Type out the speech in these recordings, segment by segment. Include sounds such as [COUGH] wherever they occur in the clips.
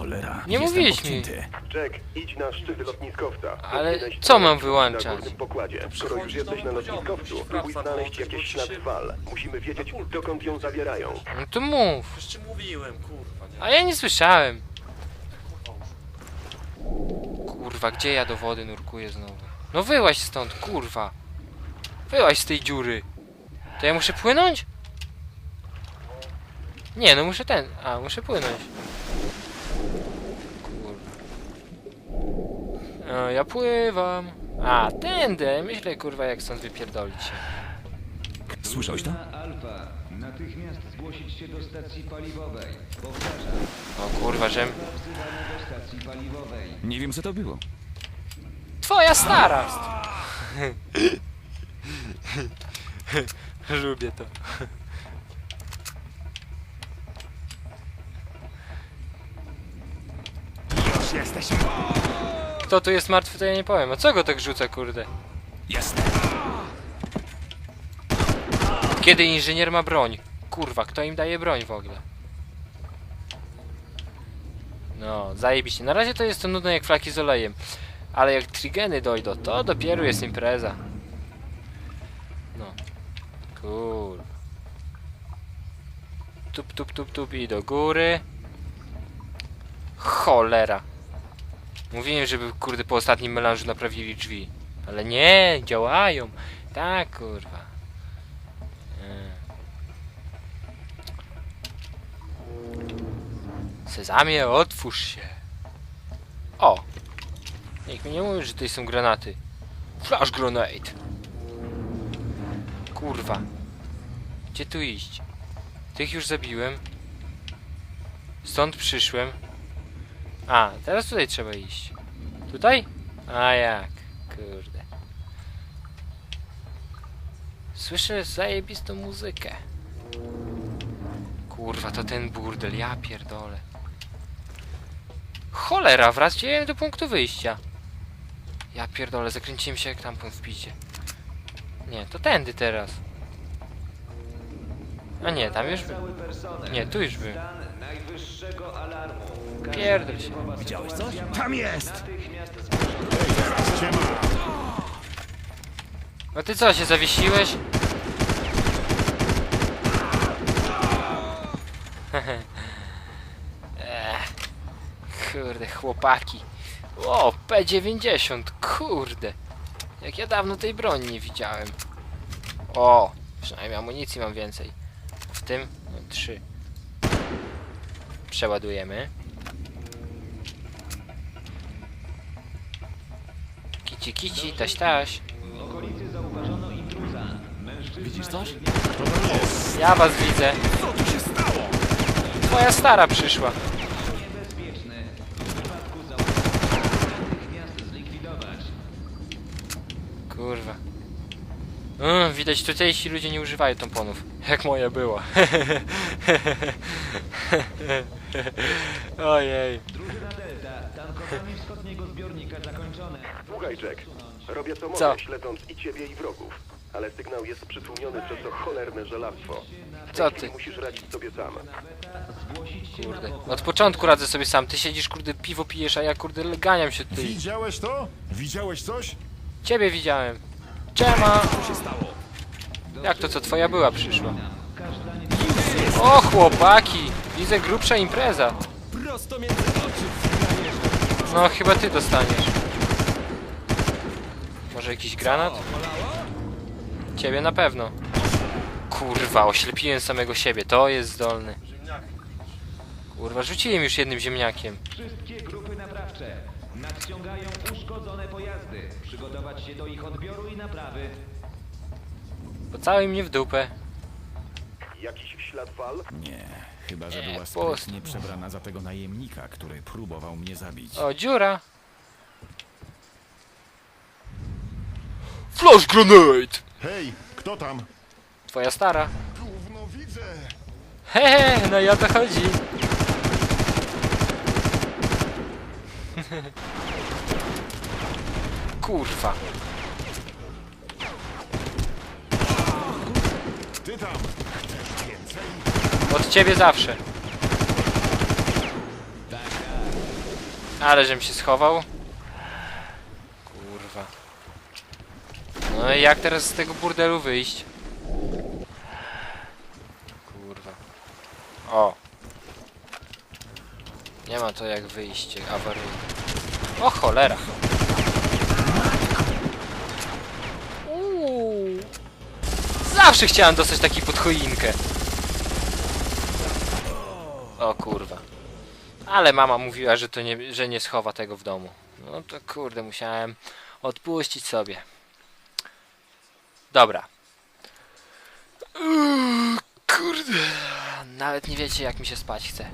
Cholera, Nie jestem mówiłeś mi. podcięty. Jack, idź na szczyt lotniskowca. Ale Powinieneś co mam znaleźć wyłączać? Na górnym pokładzie. Skoro już jesteś na lotniskowcu, próbuj znaleźć jakieś ślady fal. Musimy wiedzieć, dokąd ją zawierają. No to mów. Ci mówiłem, kurwa, nie? A ja nie słyszałem. Kurwa, gdzie ja do wody nurkuję znowu? No wyłaź stąd, kurwa. Wyłaź z tej dziury. To ja muszę płynąć? Nie, no muszę ten. A, muszę płynąć. Kurwa. No, ja pływam. A, tędy. Myślę, kurwa, jak stąd wypierdolić się. Słyszałeś to? Alfa, natychmiast zgłosić się do stacji paliwowej. Powtarzam, O kurwa, że... wzywamy do stacji paliwowej. Nie wiem co to było. Twoja stara! Lubię to. Już jesteś. Kto tu jest martwy, to ja nie powiem. A co go tak rzuca, kurde? Jasne. Kiedy inżynier ma broń? Kurwa, kto im daje broń w ogóle? No, zajebiście. Na razie to jest to nudne jak flaki z olejem. Ale jak trigeny dojdą, to dopiero jest impreza. No. Kur. Tup, tup, tup, tup i do góry. Cholera. Mówiłem, żeby kurde po ostatnim melanżu naprawili drzwi. Ale nie, działają. Tak, kurwa. E. Sezamie, otwórz się. O! Nikt mi nie mówi, że tutaj są granaty. Flash grenade. Kurwa. Gdzie tu iść? Tych już zabiłem. Stąd przyszłem. A, teraz tutaj trzeba iść. Tutaj? A jak? Kurde. Słyszę zajebistą muzykę. Kurwa, to ten burdel, ja pierdolę. Cholera, wracałem do punktu wyjścia. Ja pierdolę, zakręciłem się jak tampon w picie. Nie, to tędy teraz. A nie, tam już personel. Nie, tu już alarmu. Pierdol się. Widziałeś coś? Tam jest! No ty co, się zawiesiłeś? [LAUGHS] Kurde, chłopaki. O, P90, kurde. Jak ja dawno tej broni nie widziałem. O, przynajmniej amunicji mam więcej. Tym trzy. Przeładujemy. Kici, kici, taś, taś. Widzisz coś? Ja was widzę. Co tu się stało? Twoja stara przyszła. niebezpieczny. W przypadku zauważenia natychmiast zlikwidować. Kurwa. Mm, widać tutejsi ludzie nie używają tamponów. Jak moja była. [LAUGHS] Ojej. Drużyna Delta, tankowanie wschodniego zbiornika zakończone. Słuchaj, Jack. Robię co mogę, Co? śledząc i ciebie, i wrogów. Ale sygnał jest przytłumiony przez to cholerne żelastwo. W Co tej ty? chwili Musisz radzić sobie sam. Kurde. Od początku radzę sobie sam. Ty siedzisz, kurde, piwo pijesz, a ja, kurde, ganiam się tutaj. Widziałeś to? Widziałeś coś? Ciebie widziałem. Czema? Jak to co, twoja była przyszła? O, chłopaki! Widzę grubsza impreza. No, chyba ty dostaniesz. Może jakiś granat? Ciebie na pewno. Kurwa, oślepiłem samego siebie. To jest zdolny. Kurwa, rzuciłem już jednym ziemniakiem. Wszystkie grupy naprawcze nadciągają uszkodzone pojazdy. Przygotować się do ich odbioru i naprawy. Pocałuj mnie w dupę. Jakiś ślad fal? Nie, chyba że Nie, była pust. sprytnie przebrana za tego najemnika, który próbował mnie zabić. O, dziura. Flash grenade! Hej, kto tam? Twoja stara. Gówno widzę. Hehe, no i o to chodzi. Kurwa. Ty tam. Chcesz więcej? Od ciebie zawsze. Ale żem się schował. Kurwa. No i jak teraz z tego burdelu wyjść? Kurwa. O. Nie ma to jak wyjście awaryjne. O cholera. Uuu. Zawsze chciałem dostać taki pod choinkę. O kurwa. Ale mama mówiła, że to nie, że nie schowa tego w domu. No to kurde, musiałem odpuścić sobie. Dobra. Uuu, Kurde. Nawet nie wiecie jak mi się spać chce.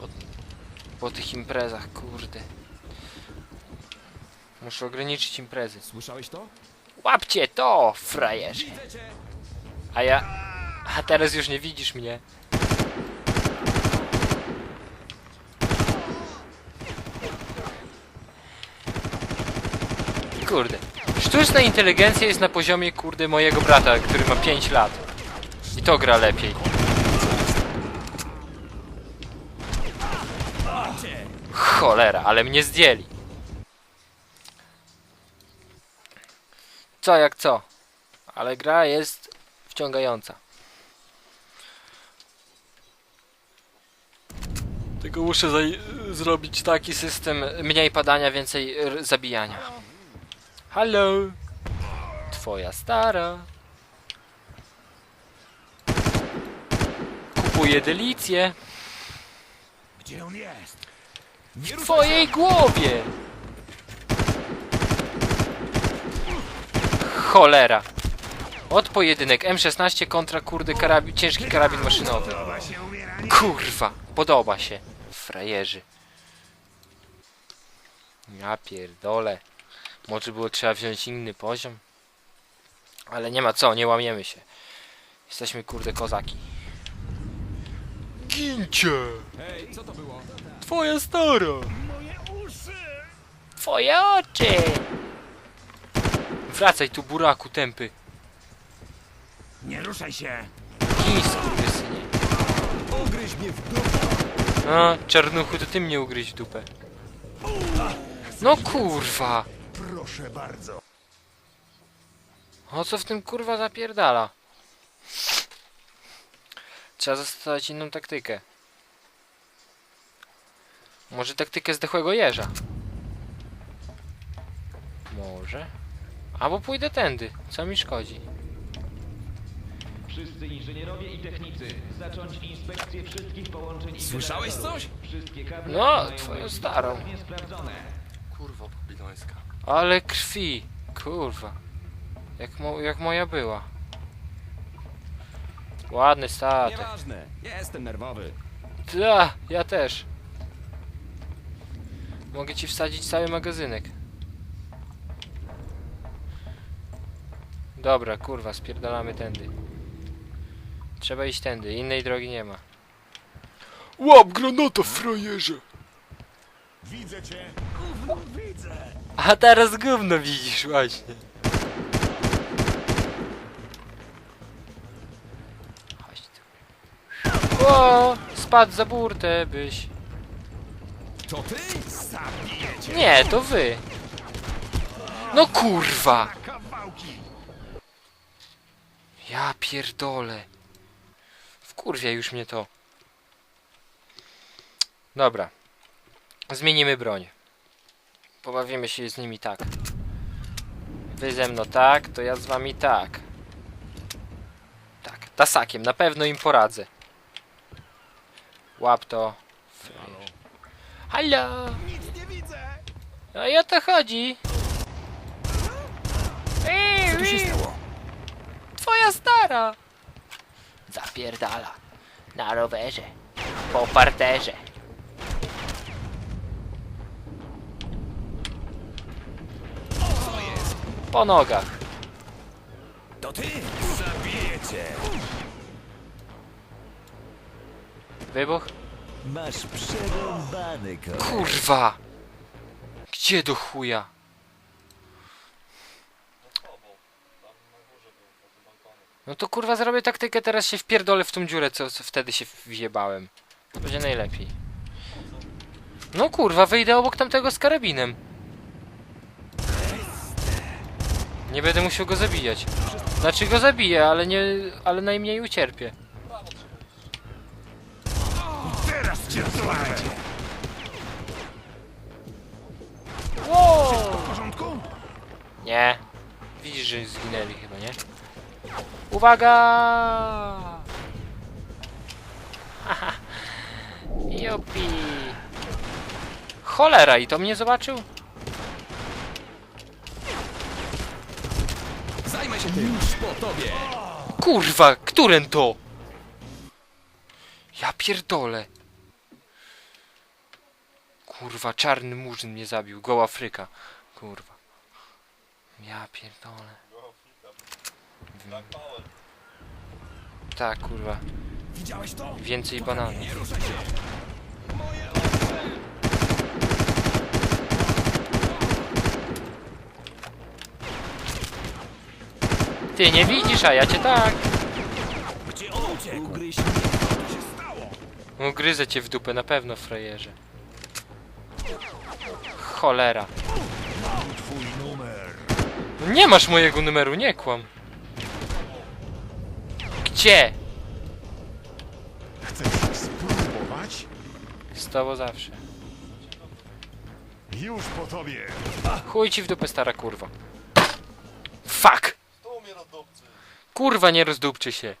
Po, po tych imprezach, kurde. Muszę ograniczyć imprezy. Słyszałeś to? Łapcie to, frajerzy. A ja... A teraz już nie widzisz mnie. Kurde. Sztuczna inteligencja jest na poziomie, kurde, mojego brata, który ma 5 lat. I to gra lepiej. Cholera, ale mnie zdjęli. Co jak co. Ale gra jest wciągająca. Tylko muszę zrobić taki system mniej padania, więcej zabijania. Halo! Twoja stara. Kupuję delicję. Gdzie on jest? W twojej głowie! Cholera. Od pojedynek M16 kontra kurde karabin, ciężki karabin maszynowy. Kurwa, podoba się. Frajerzy. Ja pierdolę. Może było trzeba wziąć inny poziom. Ale nie ma co, nie łamiemy się. Jesteśmy kurde kozaki. Gincie! Hej, co to było? Twoja stara! Twoje oczy! Wracaj tu, buraku tępy. Nie ruszaj się! Gin, skurwysynie. Ugryź mnie w dupę! A, czarnuchu, to ty mnie ugryź w dupę. No kurwa! Proszę bardzo. O co w tym kurwa zapierdala? Trzeba zastosować inną taktykę. Może taktykę zdechłego jeża? Może. Albo pójdę tędy. Co mi szkodzi? Wszyscy inżynierowie i technicy, zacząć inspekcję wszystkich połączeń Słyszałeś coś? Wszystkie kable No, mają twoją być starą. dokładnie sprawdzone. Kurwa babilońska. Ale krwi. Kurwa. Jak, mo jak moja była. Ładny statek. Nieważne, jestem nerwowy. Ta, ja też. Mogę ci wsadzić cały magazynek. Dobra, kurwa, spierdalamy tędy. Trzeba iść tędy, innej drogi nie ma. Łap granata, frajerze! Widzę cię. A teraz gówno widzisz właśnie. Chodź tu. O, spadł za burtę, byś. To ty? Zabijecie! Nie, to wy. No kurwa! Ja pierdolę. Wkurwia już mnie to. Dobra. Zmienimy broń. Pobawimy się z nimi tak. Wy ze mną tak, to ja z wami tak. Tak, tasakiem, na pewno im poradzę. Łap to. Halo! Nic nie widzę. No i o to chodzi. Co tu się stało? Twoja stara! Zapierdala. Na rowerze. Po parterze. Po nogach. To ty? Zabijecie! Wybuch? Masz przerąbany. Kurwa! Gdzie do chuja? No to kurwa zrobię taktykę, teraz się wpierdolę w tą dziurę, co, co wtedy się wjebałem. To będzie najlepiej. No kurwa, wyjdę obok tamtego z karabinem. Nie będę musiał go zabijać. Znaczy go zabiję, ale nie, ale najmniej ucierpię. Teraz cię zobaczę. Wow! W porządku? Nie. Widzisz, że zginęli chyba, nie? Uwaga! Haha. [LAUGHS] Jopi. Cholera, i to mnie zobaczył? Zajmę się tym już po tobie! Kurwa, któren to? Ja pierdolę. Kurwa, czarny murzyn mnie zabił. Goła Afryka. Kurwa. Ja pierdolę. Tak, kurwa. Widziałeś to? Więcej bananów. Ty nie widzisz, a ja cię tak. Gdzie on uciekł? Ugryź Ugryzę cię w dupę na pewno, frajerze. Cholera. Twój numer. Nie masz mojego numeru, nie kłam. Gdzie? Chcesz spróbować? Z tobą zawsze. Już po tobie. Chuj ci w dupę, stara kurwa. Fuck! Kurwa, nie rozdupczy się.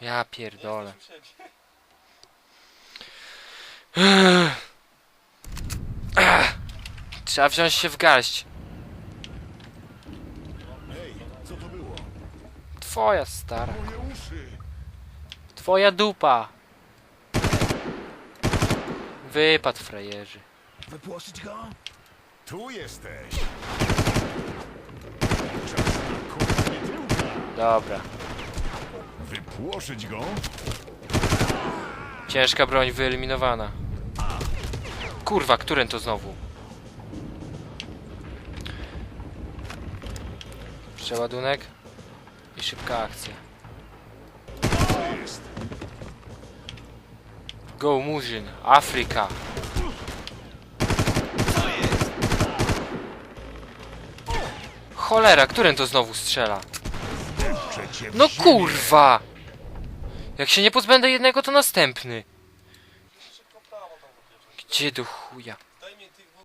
Ja pierdolę. Trzeba wziąć się w garść. Ej, co to było? Twoja stara. Twoja dupa. Wypad frajerzy. Wypłoszyć go? Tu jesteś. Czas na kopanie tyłka. Dobra. Wypłoszyć go? Ciężka broń wyeliminowana. Kurwa, którym to znowu? Przeładunek szybka akcja. Go Murzyn, Afryka. Cholera, którym to znowu strzela? No kurwa! Jak się nie pozbędę jednego, to następny. Gdzie do chuja?